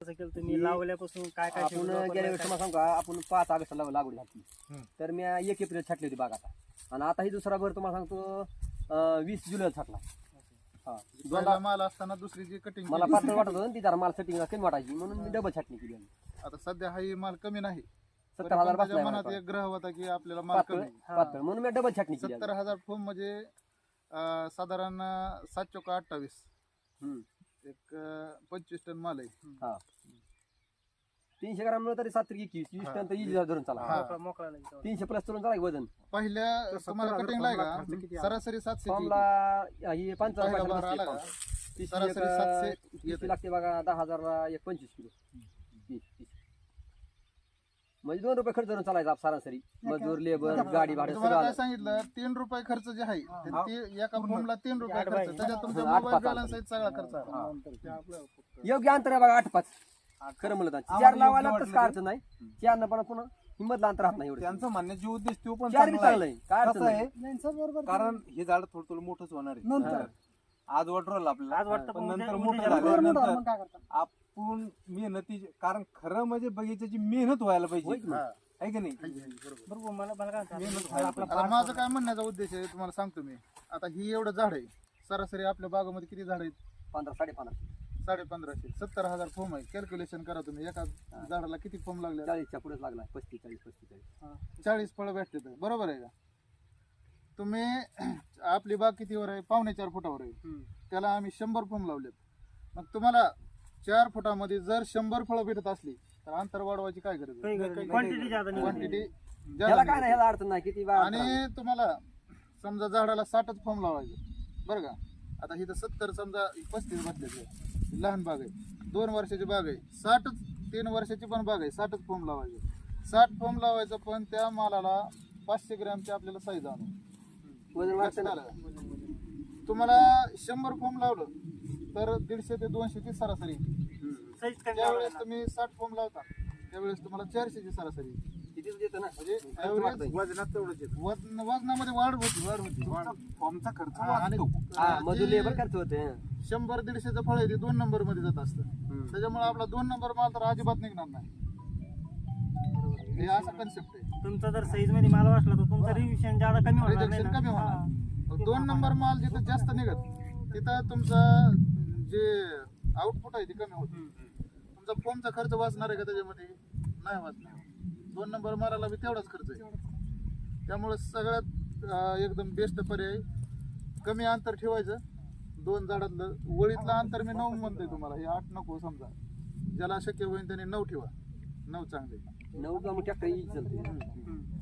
केलं तुम्ही लावल्यापासून काय काय आपण गेल्या वर्षी मला सांगू का आपण पाच ऑगस्टला लागवड हम्म. तर मी एक एप्रिल छाटली होती बाग आता आणि आता ही दुसरा भर तुम्हाला सांगतो अं, वीस जुलै छाटला. हा पहिला माल असताना दुसरी जी कटिंग मला पातळ वाटत होतं ना ती जरा माल सेटिंग कमी वाटायची म्हणून मी डबल छाटणी केली आता सध्या हा ही माल कमी नाही. सत्तर हजार पण त्याच्या बसलाय मनात मला एक ग्रह होता की आपल्याला माल पातळ कमी. पातळ म्हणून मी डबल छाटणी केली सत्तर हजार फॉर्म म्हणजे अं, साधारण अं, सात चौक अठ्ठावीस. हम्म. एक अं, पंचवीस टन माल आहे. हा. तीनशे ग्राम तरी सात तरी एकवीस वीस टन तर इजी धरून चला. हा. मोकळा- मोकळा नाही तेवढा. तीनशे प्लस करून चला की वजन. पहिल्या तुम्हाला हजार कटिंगला आहे फॉर्मला खर्च किती का आला? सरासरी सातशे फॉर्मला ही पंचावन्न पहिला पैशाला बार आला. बसते का? सरासरी सातशे येते. लागते बघा दहा हजारला एक पंचवीस किलो. तीस तीस. म्हणजे दोन रुपये खर्च करून चालायचा आप सरासरी. मजूर लेबर गाडी भाडं तुम्हाला सगळं काय आलं. सांगितलं? तीन रुपये खर्च जे आहे ते ती- एका तीन रुपये खर्च. बाय. त्याच्यात तुमचा आठ मोबाईल पाच बॅलन्स आठ. आहे सगळा खर्च. आला. योग्य अंतर आहे बघा आठ पाच. खरं म्हणलं तर. चार लावायला तसं काय अडचण नाही. चार न पण पुन्हा हिंमत अंतर राहत नाही एवढं. त्यांचं म्हणण्याची उद्देश तो पण चार बी चांगला चांगलं आहे. आहे काय अडचण कसं नाही. आहे? कारण हे झाड थोडं थोडं मोठंच होणार आहे. आज वाटरल आपल्याला. आज वाटतं पण पण नंतर उद्या- मोठं उद्या झाल्यानंतर आपण मेहनती कारण खरं म्हणजे बगीच्याची मेहनत व्हायला होय पाहिजे? आहे की नाही? बरोबर. मला मला काय मेहनत? व्हायला आपला आता माझं काय म्हणण्याचा उद्देश आहे तुम्हाला सांगतो मी. आता ही एवढं झाड आहे सरासरी आपल्या बागामध्ये किती झाड आहेत? पंधरा साडे पंधरा साडे पंधराशे सत्तर हजार फॉर्म आहे. कॅल्क्युलेशन करा तुम्ही. एका झाडाला किती फॉर्म लागले चाळीसच्या पुढेच लागला पस्तीस चाळीस पस्तीस चाळीस. चाळीस फळं भेटते तर बरोबर आहे का? तुम्ही आपली बाग कितीवर आहे? पावणे चार फुटावर आहे. त्याला आम्ही शंभर फॉर्म लावलेत. मग तुम्हाला चार फुटामध्ये जर शंभर फळं भेटत असली तर अंतर वाढवायची काय गरज. क्वांटिटी नाही. क्वांटिटी त्याला काय नाही. ह्याला अडचण नाही. किती बा आणि तुम्हाला समजा झाडाला साठच फॉर्म लावायचे बरं का? आता इथं सत्तर समजा पस्तीस बसले लहान बाग आहे. दोन वर्षाची बाग आहे. साठच तीन वर्षाची पण बाग आहे. साठच फॉर्म लावायचे साठ फॉर्म लावायचं पण त्या मालाला पाचशे ग्रॅमची आपल्याला साईज आणू वजन वाढतं ना झालं. तुम्हाला शंभर फॉर्म लावलं तर दीडशे ते दोनशेची सरासरी येते. साईज कमी ज्यावेळेस. तुम्ही साठ फॉर्म लावता त्यावेळेस तुम्हाला चारशेची सरासरी येते. कितीच देतं ना म्हणजे average. वजनात तेवढंच येतं. वजन वजनामध्ये वाढ होती वाढ होती फॉर्मचा खर्च हा, आणि वाचतो हा जे मजूर लेबर खर्च होते शंभर दीडशेचं फळ आहे ते दोन नंबरमध्ये जात असतं. त्याच्यामुळे आपला दोन नंबर माल तर अजिबात निघणार नाही हे असा कन्सेप्ट आहे. तुमचा जर साईजमध्ये माल वाचला तर तुमचा रिव्हिशन जादा कमी होणार नाही कमी ना. होणार. हा. मग दोन नंबर माल जिथं जास्त निघत तिथं तुमचं जे आउटपुट आहे ते कमी होत. तुमचा फॉर्मचा खर्च वाचणार आहे का त्याच्यामध्ये? नाही वाचणार. दोन नंबर मारायला बी तेवढाच खर्च आहे. त्यामुळे सगळ्यात अं, एकदम बेस्ट पर्याय कमी अंतर ठेवायचं. दोन झाडातलं वळीतलं अंतर मी नऊ म्हणतोय तुम्हाला. हे आठ नको समजा. ज्याला शक्य होईल त्याने नऊ ठेवा. नऊ चांगले. नऊ गामठ्या काही चलते